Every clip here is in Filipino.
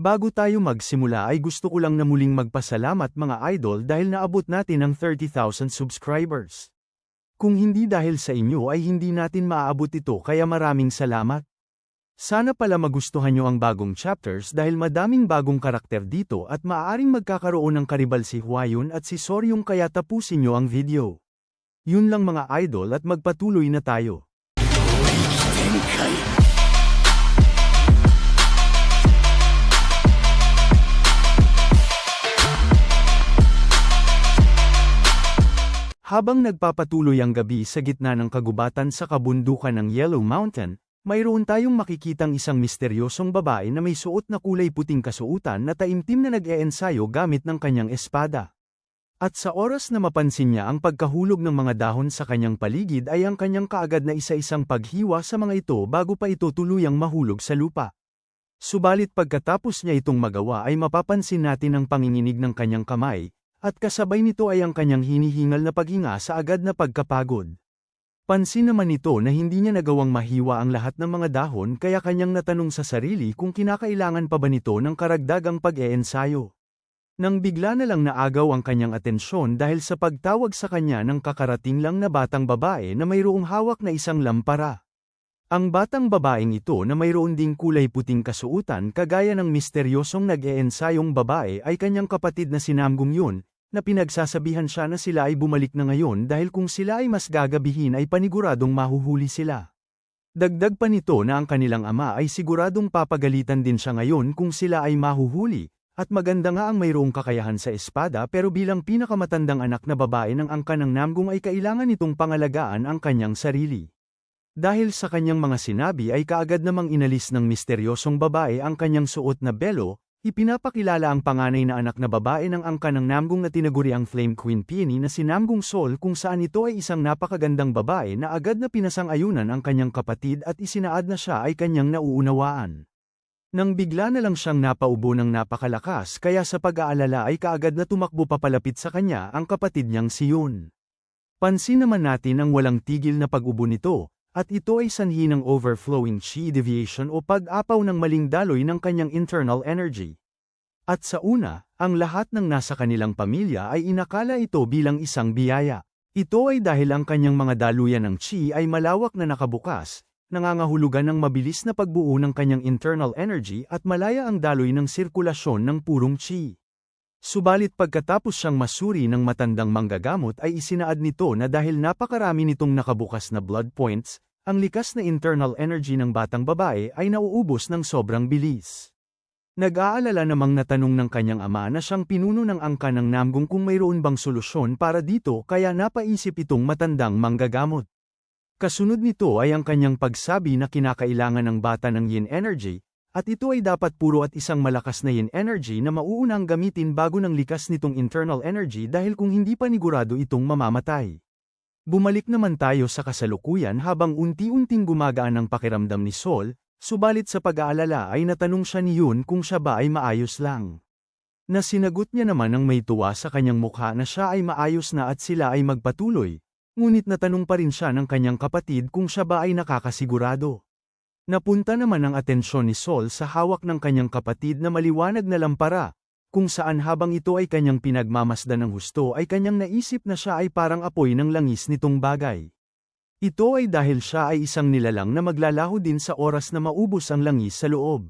Bago tayo magsimula ay gusto ko lang na muling magpasalamat mga idol dahil naabot natin ang 30,000 subscribers. Kung hindi dahil sa inyo ay hindi natin maaabot ito kaya maraming salamat. Sana pala magustuhan nyo ang bagong chapters dahil madaming bagong karakter dito at maaaring magkakaroon ng karibal si Huayun at si Soryong kaya tapusin nyo ang video. Yun lang mga idol at magpatuloy na tayo. 展 Habang nagpapatuloy ang gabi sa gitna ng kagubatan sa kabundukan ng Yellow Mountain, mayroon tayong makikitang isang misteryosong babae na may suot na kulay puting kasuutan na taimtim na nag-eensayo gamit ng kanyang espada. At sa oras na mapansin niya ang pagkahulog ng mga dahon sa kanyang paligid ay ang kanyang kaagad na isa-isang paghiwa sa mga ito bago pa ito tuluyang mahulog sa lupa. Subalit pagkatapos niya itong magawa ay mapapansin natin ang panginginig ng kanyang kamay, at kasabay nito ay ang kanyang hinihingal na paghinga sa agad na pagkapagod. Pansin naman nito na hindi niya nagawang mahiwa ang lahat ng mga dahon kaya kanyang natanong sa sarili kung kinakailangan pa ba nito ng karagdagang pag-eensayo. Nang bigla na lang naagaw ang kanyang atensyon dahil sa pagtawag sa kanya ng kakarating lang na batang babae na mayroong hawak na isang lampara. Ang batang babaeng ito na mayroon ding kulay puting kasuutan kagaya ng misteryosong nag-eensayong babae ay kanyang kapatid na sinamgong yun, na pinagsasabihan siya na sila ay bumalik na ngayon dahil kung sila ay mas gagabihin ay paniguradong mahuhuli sila. Dagdag pa nito na ang kanilang ama ay siguradong papagalitan din siya ngayon kung sila ay mahuhuli, at maganda nga ang mayroong kakayahan sa espada pero bilang pinakamatandang anak na babae ng angka ng Namgong ay kailangan nitong pangalagaan ang kanyang sarili. Dahil sa kanyang mga sinabi ay kaagad namang inalis ng misteryosong babae ang kanyang suot na belo, Ipinapakilala ang panganay na anak na babae ng angka ng Namgong na tinaguri ang Flame Queen Peony na si Namgong Sol kung saan ito ay isang napakagandang babae na agad na pinasang-ayunan ang kanyang kapatid at isinaad na siya ay kanyang nauunawaan. Nang bigla na lang siyang napaubo ng napakalakas kaya sa pag-aalala ay kaagad na tumakbo papalapit sa kanya ang kapatid niyang si Yun. Pansin naman natin ang walang tigil na pag-ubo nito, at ito ay sanhi ng overflowing chi deviation o pag-apaw ng maling daloy ng kanyang internal energy. At sa una, ang lahat ng nasa kanilang pamilya ay inakala ito bilang isang biyaya. Ito ay dahil ang kanyang mga daluyan ng chi ay malawak na nakabukas, nangangahulugan ng mabilis na pagbuo ng kanyang internal energy at malaya ang daloy ng sirkulasyon ng purong chi. Subalit pagkatapos siyang masuri ng matandang manggagamot ay isinaad nito na dahil napakarami nitong nakabukas na blood points, ang likas na internal energy ng batang babae ay nauubos ng sobrang bilis. Nag-aalala namang natanong ng kanyang ama na siyang pinuno ng angka ng Namgong kung mayroon bang solusyon para dito kaya napaisip itong matandang manggagamot. Kasunod nito ay ang kanyang pagsabi na kinakailangan ng bata ng yin energy, at ito ay dapat puro at isang malakas na yin energy na mauunang gamitin bago ng likas nitong internal energy dahil kung hindi panigurado itong mamamatay. Bumalik naman tayo sa kasalukuyan habang unti-unting gumagaan ang pakiramdam ni Sol, subalit sa pag-aalala ay natanong siya ni Yun kung siya ba ay maayos lang. Nasinagot niya naman ang may tuwa sa kanyang mukha na siya ay maayos na at sila ay magpatuloy, ngunit natanong pa rin siya ng kanyang kapatid kung siya ba ay nakakasigurado. Napunta naman ang atensyon ni Sol sa hawak ng kanyang kapatid na maliwanag na lampara, kung saan habang ito ay kanyang pinagmamasdan ng husto ay kanyang naisip na siya ay parang apoy ng langis nitong bagay. Ito ay dahil siya ay isang nilalang na maglalaho din sa oras na maubos ang langis sa loob.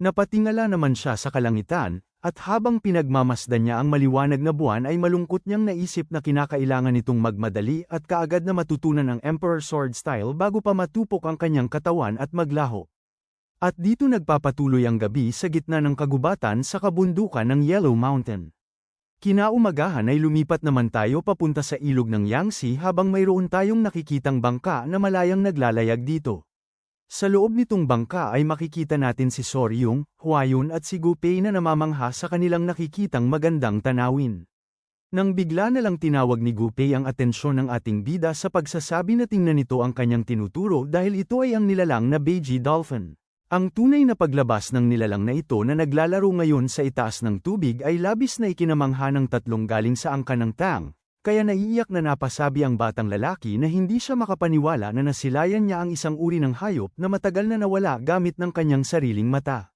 Napatingala naman siya sa kalangitan, at habang pinagmamasdan niya ang maliwanag na buwan ay malungkot niyang naisip na kinakailangan nitong magmadali at kaagad na matutunan ang Emperor Sword Style bago pa matupok ang kanyang katawan at maglaho. At dito nagpapatuloy ang gabi sa gitna ng kagubatan sa kabundukan ng Yellow Mountain. Kinaumagahan ay lumipat naman tayo papunta sa ilog ng Yangtze habang mayroon tayong nakikitang bangka na malayang naglalayag dito. Sa loob nitong bangka ay makikita natin si Soryong, Huayun at si Gupei na namamangha sa kanilang nakikitang magandang tanawin. Nang bigla na lang tinawag ni Gupei ang atensyon ng ating bida sa pagsasabi na tingnan nito ang kanyang tinuturo dahil ito ay ang nilalang na Beiji Dolphin. Ang tunay na paglabas ng nilalang na ito na naglalaro ngayon sa itaas ng tubig ay labis na ikinamangha ng tatlong galing sa angka ng tang, kaya naiiyak na napasabi ang batang lalaki na hindi siya makapaniwala na nasilayan niya ang isang uri ng hayop na matagal na nawala gamit ng kanyang sariling mata.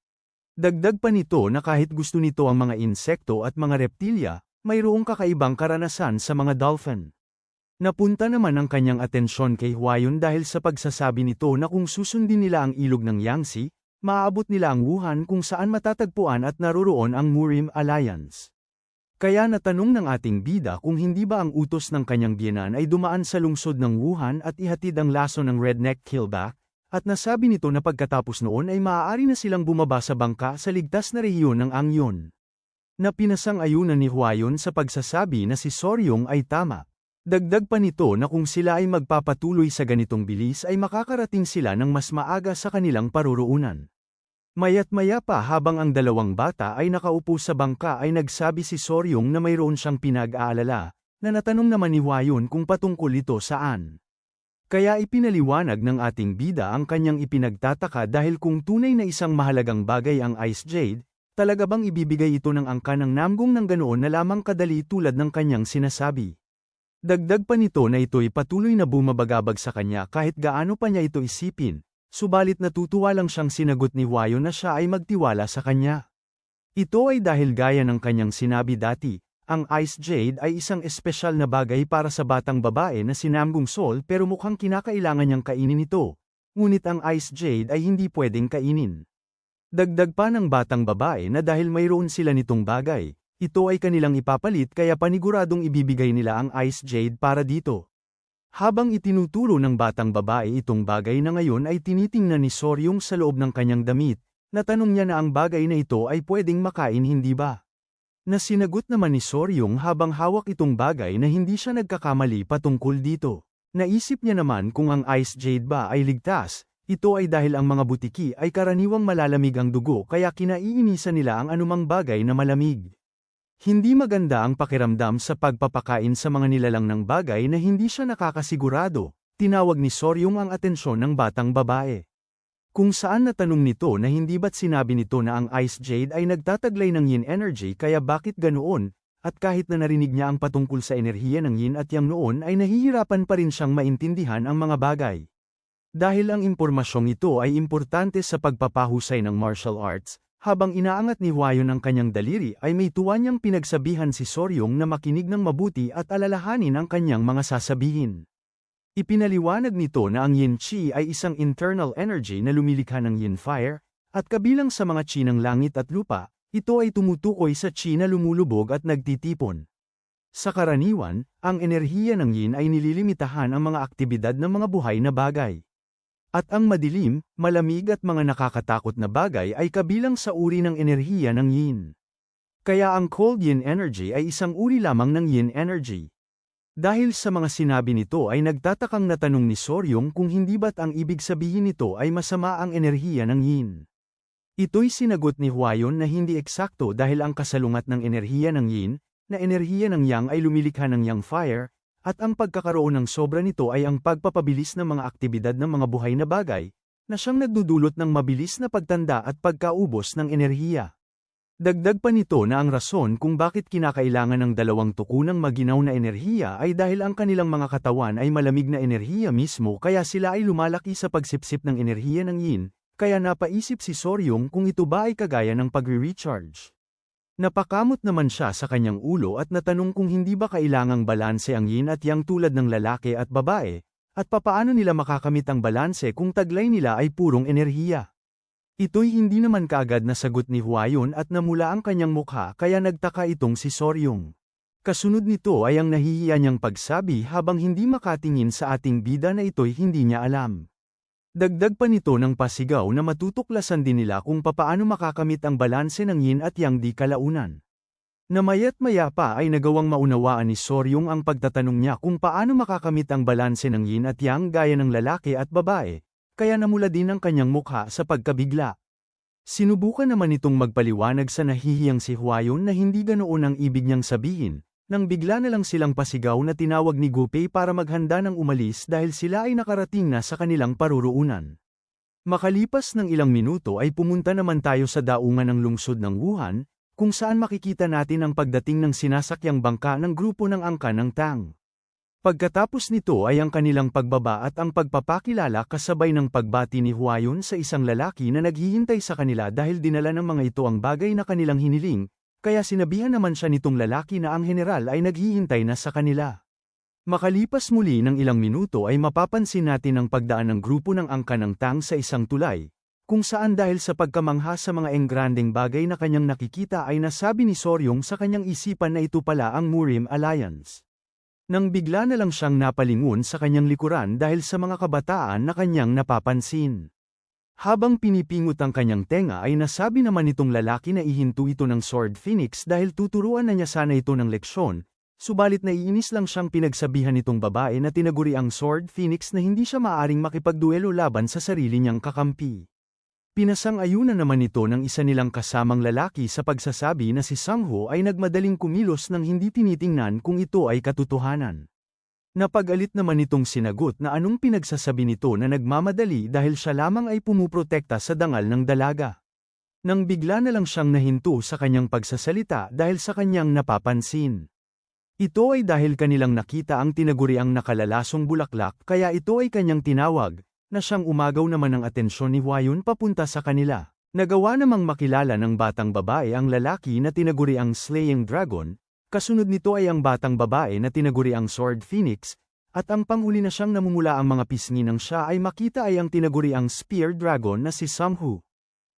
Dagdag pa nito na kahit gusto nito ang mga insekto at mga reptilya, mayroong kakaibang karanasan sa mga dolphin. Napunta naman ang kanyang atensyon kay Huayon dahil sa pagsasabi nito na kung susundin nila ang ilog ng Yangtze, maaabot nila ang Wuhan kung saan matatagpuan at naroroon ang Murim Alliance. Kaya natanong ng ating bida kung hindi ba ang utos ng kanyang biyenan ay dumaan sa lungsod ng Wuhan at ihatid ang laso ng redneck killback, at nasabi nito na pagkatapos noon ay maaari na silang bumaba sa bangka sa ligtas na rehiyon ng Angyon. Na pinasang-ayunan ni Huayon sa pagsasabi na si Soryong ay tama. Dagdag pa nito na kung sila ay magpapatuloy sa ganitong bilis ay makakarating sila ng mas maaga sa kanilang paruroonan. Mayat maya pa habang ang dalawang bata ay nakaupo sa bangka ay nagsabi si Soryong na mayroon siyang pinag-aalala, na natanong naman ni Huayon kung patungkol ito saan. Kaya ipinaliwanag ng ating bida ang kanyang ipinagtataka dahil kung tunay na isang mahalagang bagay ang Ice Jade, talaga bang ibibigay ito ng angka ng namgong ng ganoon na lamang kadali tulad ng kanyang sinasabi. Dagdag pa nito na ito'y patuloy na bumabagabag sa kanya kahit gaano pa niya ito isipin, subalit natutuwa lang siyang sinagot ni Wayo na siya ay magtiwala sa kanya. Ito ay dahil gaya ng kanyang sinabi dati, ang Ice Jade ay isang espesyal na bagay para sa batang babae na sinamgong Sol pero mukhang kinakailangan niyang kainin ito, ngunit ang Ice Jade ay hindi pwedeng kainin. Dagdag pa ng batang babae na dahil mayroon sila nitong bagay, ito ay kanilang ipapalit kaya paniguradong ibibigay nila ang Ice Jade para dito. Habang itinuturo ng batang babae itong bagay na ngayon ay tinitingnan ni Soryong sa loob ng kanyang damit, natanong niya na ang bagay na ito ay pwedeng makain hindi ba? Na sinagot naman ni Soryong habang hawak itong bagay na hindi siya nagkakamali patungkol dito. Naisip niya naman kung ang Ice Jade ba ay ligtas, ito ay dahil ang mga butiki ay karaniwang malalamig ang dugo kaya kinaiinisan nila ang anumang bagay na malamig. Hindi maganda ang pakiramdam sa pagpapakain sa mga nilalang ng bagay na hindi siya nakakasigurado, tinawag ni Soryong ang atensyon ng batang babae. Kung saan natanong nito na hindi ba't sinabi nito na ang Ice Jade ay nagtataglay ng yin energy kaya bakit ganoon, at kahit na narinig niya ang patungkol sa enerhiya ng yin at yang noon ay nahihirapan pa rin siyang maintindihan ang mga bagay. Dahil ang impormasyong ito ay importante sa pagpapahusay ng martial arts, habang inaangat ni Huayon ang kanyang daliri ay may tuwa niyang pinagsabihan si Soryong na makinig ng mabuti at alalahanin ang kanyang mga sasabihin. Ipinaliwanag nito na ang yin chi ay isang internal energy na lumilikha ng yin fire, at kabilang sa mga chi ng langit at lupa, ito ay tumutukoy sa chi na lumulubog at nagtitipon. Sa karaniwan, ang enerhiya ng yin ay nililimitahan ang mga aktibidad ng mga buhay na bagay. At ang madilim, malamig at mga nakakatakot na bagay ay kabilang sa uri ng enerhiya ng yin. Kaya ang cold yin energy ay isang uri lamang ng yin energy. Dahil sa mga sinabi nito ay nagtatakang natanong ni Soryong kung hindi ba't ang ibig sabihin nito ay masama ang enerhiya ng yin. Ito'y sinagot ni Huayon na hindi eksakto dahil ang kasalungat ng enerhiya ng yin, na enerhiya ng yang ay lumilikha ng yang fire, at ang pagkakaroon ng sobra nito ay ang pagpapabilis ng mga aktibidad ng mga buhay na bagay, na siyang nagdudulot ng mabilis na pagtanda at pagkaubos ng enerhiya. Dagdag pa nito na ang rason kung bakit kinakailangan ng dalawang tukunang maginaw na enerhiya ay dahil ang kanilang mga katawan ay malamig na enerhiya mismo kaya sila ay lumalaki sa pagsipsip ng enerhiya ng yin, kaya napaisip si Soryong kung ito ba ay kagaya ng pagre-recharge. Napakamot naman siya sa kanyang ulo at natanong kung hindi ba kailangang balanse ang yin at yang tulad ng lalaki at babae, at papaano nila makakamit ang balanse kung taglay nila ay purong enerhiya. Ito'y hindi naman kaagad na sagot ni Huayon at namula ang kanyang mukha kaya nagtaka itong si Soryong. Kasunod nito ay ang nahihiya niyang pagsabi habang hindi makatingin sa ating bida na ito'y hindi niya alam. Dagdag pa nito ng pasigaw na matutuklasan din nila kung papaano makakamit ang balanse ng yin at yang di kalaunan. Namayat maya pa ay nagawang maunawaan ni Soryong ang pagtatanong niya kung paano makakamit ang balanse ng yin at yang gaya ng lalaki at babae, kaya namula din ang kanyang mukha sa pagkabigla. Sinubukan naman itong magpaliwanag sa nahihiyang si Huayon na hindi ganoon ang ibig niyang sabihin, nang bigla na lang silang pasigaw na tinawag ni Gupei para maghanda ng umalis dahil sila ay nakarating na sa kanilang paruroonan. Makalipas ng ilang minuto ay pumunta naman tayo sa daungan ng lungsod ng Wuhan, kung saan makikita natin ang pagdating ng sinasakyang bangka ng grupo ng angka ng Tang. Pagkatapos nito ay ang kanilang pagbaba at ang pagpapakilala kasabay ng pagbati ni Huayon sa isang lalaki na naghihintay sa kanila dahil dinala ng mga ito ang bagay na kanilang hiniling, kaya sinabihan naman siya nitong lalaki na ang general ay naghihintay na sa kanila. Makalipas muli ng ilang minuto ay mapapansin natin ang pagdaan ng grupo ng angka ng tang sa isang tulay, kung saan dahil sa pagkamangha sa mga engranding bagay na kanyang nakikita ay nasabi ni Soryong sa kanyang isipan na ito pala ang Murim Alliance. Nang bigla na lang siyang napalingon sa kanyang likuran dahil sa mga kabataan na kanyang napapansin. Habang pinipingot ang kanyang tenga ay nasabi naman itong lalaki na ihinto ito ng Sword Phoenix dahil tuturuan na niya sana ito ng leksyon, subalit naiinis lang siyang pinagsabihan nitong babae na tinaguri ang Sword Phoenix na hindi siya maaring makipagduelo laban sa sarili niyang kakampi. Pinasang-ayunan naman ito ng isa nilang kasamang lalaki sa pagsasabi na si Sangho ay nagmadaling kumilos nang hindi tinitingnan kung ito ay katotohanan. Napagalit naman itong sinagot na anong pinagsasabi nito na nagmamadali dahil siya lamang ay pumuprotekta sa dangal ng dalaga. Nang bigla na lang siyang nahinto sa kanyang pagsasalita dahil sa kanyang napapansin. Ito ay dahil kanilang nakita ang tinaguriang nakalalasong bulaklak kaya ito ay kanyang tinawag, na siyang umagaw naman ng atensyon ni Huayun papunta sa kanila. Nagawa namang makilala ng batang babae ang lalaki na tinaguri ang Slaying Dragon, kasunod nito ay ang batang babae na tinaguri ang Sword Phoenix, at ang panghuli na siyang namumula ang mga pisngi ng siya ay makita ay ang tinaguri ang Spear Dragon na si Samhu.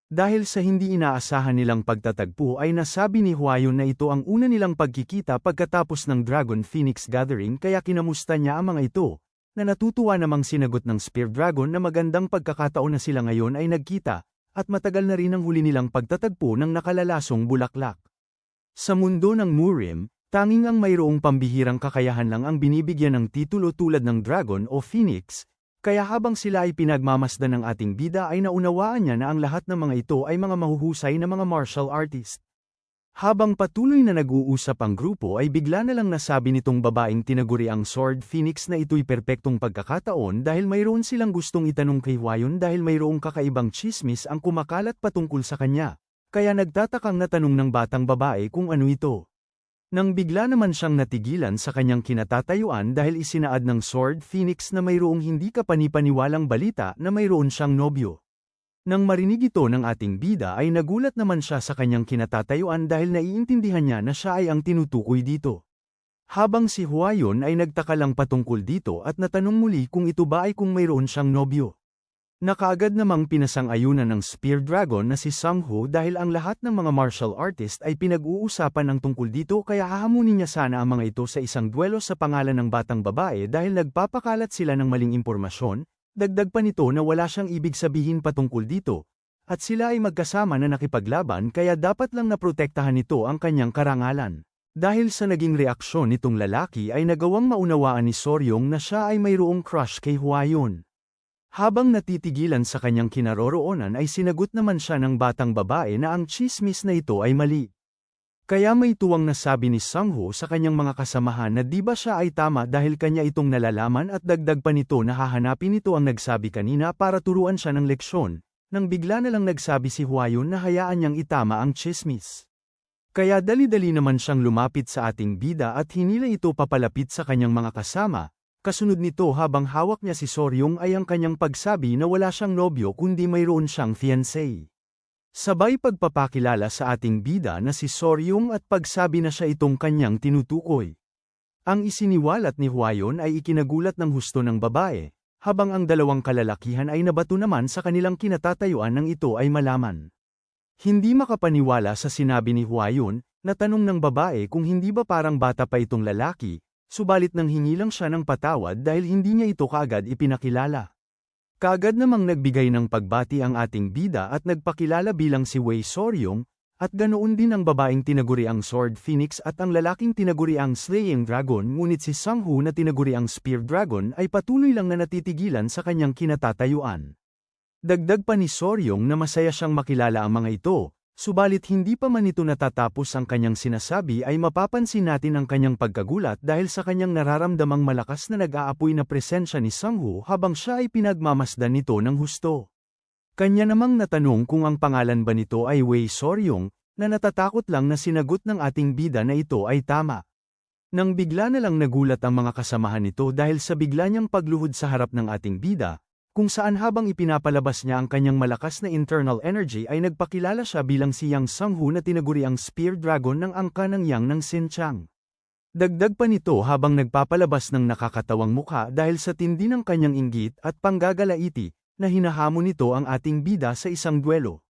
Dahil sa hindi inaasahan nilang pagtatagpo ay nasabi ni Huayun na ito ang una nilang pagkikita pagkatapos ng Dragon Phoenix Gathering kaya kinamusta niya ang mga ito, na natutuwa namang sinagot ng Spear Dragon na magandang pagkakataon na sila ngayon ay nagkita, at matagal na rin ang huli nilang pagtatagpo ng nakalalasong bulaklak. Sa mundo ng Murim, tanging ang mayroong pambihirang kakayahan lang ang binibigyan ng titulo tulad ng Dragon o Phoenix, kaya habang sila ay pinagmamasdan ng ating bida ay naunawaan niya na ang lahat ng mga ito ay mga mahuhusay na mga martial artist. Habang patuloy na nag-uusap ang grupo ay bigla na lang nasabi nitong babaeng tinaguri ang Sword Phoenix na ito'y perpektong pagkakataon dahil mayroon silang gustong itanong kay Huayon dahil mayroong kakaibang chismis ang kumakalat patungkol sa kanya. Kaya nagtatakang natanong ng batang babae kung ano ito. Nang bigla naman siyang natigilan sa kanyang kinatatayuan dahil isinaad ng Sword Phoenix na mayroong hindi kapanipaniwalang balita na mayroon siyang nobyo. Nang marinig ito ng ating bida ay nagulat naman siya sa kanyang kinatatayuan dahil naiintindihan niya na siya ay ang tinutukoy dito. Habang si Huayon ay nagtaka lang patungkol dito at natanong muli kung ito ba ay kung mayroon siyang nobyo. Nakaagad namang pinasang-ayunan ng Spear Dragon na si Sangho dahil ang lahat ng mga martial artist ay pinag-uusapan ng tungkol dito kaya hahamunin niya sana ang mga ito sa isang duelo sa pangalan ng batang babae dahil nagpapakalat sila ng maling impormasyon, Dagdag pa nito na wala siyang ibig sabihin patungkol dito, at sila ay magkasama na nakipaglaban kaya dapat lang naprotektahan nito ang kanyang karangalan. Dahil sa naging reaksyon nitong lalaki ay nagawang maunawaan ni Soryong na siya ay mayroong crush kay Huayon. Habang natitigilan sa kanyang kinaroroonan ay sinagot naman siya ng batang babae na ang chismis na ito ay mali. Kaya may tuwang nasabi ni Sangho sa kanyang mga kasamahan na di ba siya ay tama dahil kanya itong nalalaman at dagdag pa nito na hahanapin nito ang nagsabi kanina para turuan siya ng leksyon, nang bigla na lang nagsabi si Huayon na hayaan niyang itama ang chismis. Kaya dali-dali naman siyang lumapit sa ating bida at hinila ito papalapit sa kanyang mga kasama, kasunod nito habang hawak niya si Soryong ay ang kanyang pagsabi na wala siyang nobyo kundi mayroon siyang fiancé. Sabay pagpapakilala sa ating bida na si Soryong at pagsabi na siya itong kanyang tinutukoy. Ang isiniwalat ni Huayon ay ikinagulat ng husto ng babae, habang ang dalawang kalalakihan ay nabato naman sa kanilang kinatatayuan ng ito ay malaman. Hindi makapaniwala sa sinabi ni Huayon, natanong ng babae kung hindi ba parang bata pa itong lalaki, subalit nang hingi lang siya ng patawad dahil hindi niya ito kaagad ipinakilala. Kagad namang nagbigay ng pagbati ang ating bida at nagpakilala bilang si Wei Soryong, at ganoon din ang babaeng tinaguri ang Sword Phoenix at ang lalaking tinaguri ang Slaying Dragon ngunit si Sanghu na tinaguri ang Spear Dragon ay patuloy lang na natitigilan sa kanyang kinatatayuan. Dagdag pa ni Soryong na masaya siyang makilala ang mga ito, Subalit hindi pa man ito natatapos ang kanyang sinasabi ay mapapansin natin ang kanyang pagkagulat dahil sa kanyang nararamdamang malakas na nag-aapoy na presensya ni Sanghu habang siya ay pinagmamasdan nito ng husto. Kanya namang natanong kung ang pangalan ba nito ay Wei Soryong, na natatakot lang na sinagot ng ating bida na ito ay tama. Nang bigla na lang nagulat ang mga kasamahan nito dahil sa bigla niyang pagluhod sa harap ng ating bida, kung saan habang ipinapalabas niya ang kanyang malakas na internal energy ay nagpakilala siya bilang si Yang Sanghu na tinaguriang Spear Dragon ng angka ng Yang ng Xinjiang. Dagdag pa nito habang nagpapalabas ng nakakatawang mukha dahil sa tindi ng kanyang inggit at panggagalaiti, na hinahamon nito ang ating bida sa isang duelo.